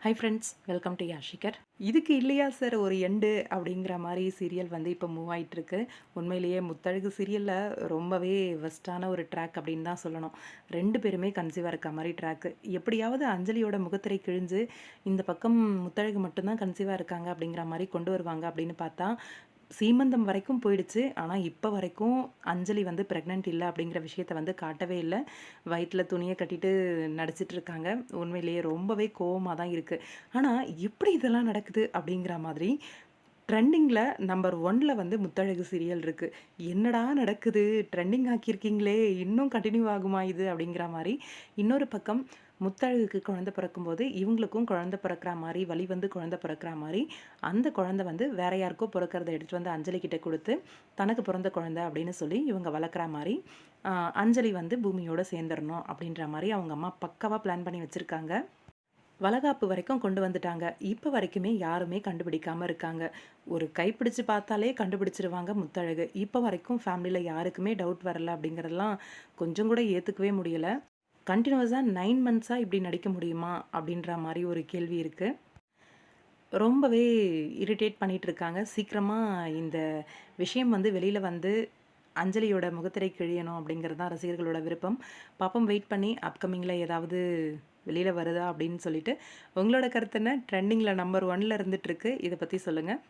High friends welcome to யாஷிகர் இதுக்கு இல்லையா சார் ஒரு எண்டு அப்படிங்கிற மாதிரி சீரியல் வந்து இப்போ மூவ் ஆகிட்டுருக்கு உண்மையிலேயே முத்தழகு சீரியலில் ரொம்பவே வெஸ்ட்டான ஒரு ட்ராக் அப்படின்னு தான் சொல்லணும். ரெண்டு பேருமே கன்சீவாக இருக்க மாதிரி ட்ராக்கு எப்படியாவது அஞ்சலியோட முகத்திரை கிழிஞ்சு இந்த பக்கம் முத்தழகு மட்டும்தான் கன்சீவாக இருக்காங்க அப்படிங்கிற மாதிரி கொண்டு வருவாங்க அப்படின்னு பார்த்தா சீமந்தம் வரைக்கும் போயிடுச்சு. ஆனால் இப்போ வரைக்கும் அஞ்சலி வந்து ப்ரெக்னென்ட் இல்லை அப்படிங்கிற விஷயத்த வந்து காட்டவே இல்லை. வயிற்றில் துணியை கட்டிட்டு நடிச்சிட்டு இருக்காங்க. உண்மையிலேயே ரொம்பவே கோவமாக தான் இருக்குது ஆனால் எப்படி இதெல்லாம் நடக்குது அப்படிங்கிற மாதிரி ட்ரெண்டிங்கில் நம்பர் ஒன்ல வந்து முத்தழகு சீரியல் இருக்குது என்னடா நடக்குது? ட்ரெண்டிங் ஆக்கியிருக்கீங்களே? இன்னும் கண்டினியூ ஆகுமா இது? அப்படிங்கிற மாதிரி இன்னொரு பக்கம் முத்தழகுக்கு குழந்தை பிறக்கும்போது இவங்களுக்கும் குழந்தை பிறக்கிற மாதிரி வழி வந்து குழந்தை பிறக்கிற மாதிரி அந்த குழந்தை வந்து வேற யாருக்கோ பிறக்கிறத எடுத்துகிட்டு வந்து அஞ்சலி கிட்ட கொடுத்து தனக்கு பிறந்த குழந்தை அப்படின்னு சொல்லி இவங்க வளர்க்குற மாதிரி அஞ்சலி வந்து பூமியோடு சேர்ந்துடணும் அப்படின்ற மாதிரி அவங்க அம்மா பக்காவாக பிளான் பண்ணி வச்சுருக்காங்க. வளகாப்பு வரைக்கும் கொண்டு வந்துட்டாங்க. இப்போ வரைக்குமே யாருமே கண்டுபிடிக்காமல் இருக்காங்க. ஒரு கைப்பிடிச்சு பார்த்தாலே கண்டுபிடிச்சிருவாங்க முத்தழகு. இப்போ வரைக்கும் ஃபேமிலியில் யாருக்குமே டவுட் வரல அப்படிங்கிறதெல்லாம் கொஞ்சம் கூட ஏற்றுக்கவே முடியல. கண்டினியூஸாக நைன் மந்த்ஸாக இப்படி நடிக்க முடியுமா அப்படின்ற மாதிரி ஒரு கேள்வி இருக்குது ரொம்பவே இரிட்டேட் பண்ணிகிட்டு இருக்காங்க. சீக்கிரமாக இந்த விஷயம் வந்து வெளியில் வந்து அஞ்சலியோட முகத்திரை கிழியணும் அப்படிங்கிறது தான் ரசிகர்களோட விருப்பம். பாப்பம் வெயிட் பண்ணி அப்கமிங்கில் ஏதாவது வெளியில் வருதா அப்படின்னு சொல்லிட்டு உங்களோட கருத்து என்ன? ட்ரெண்டிங்கில் நம்பர் ஒனில் இருந்துகிட்ருக்கு இதை பற்றி சொல்லுங்கள்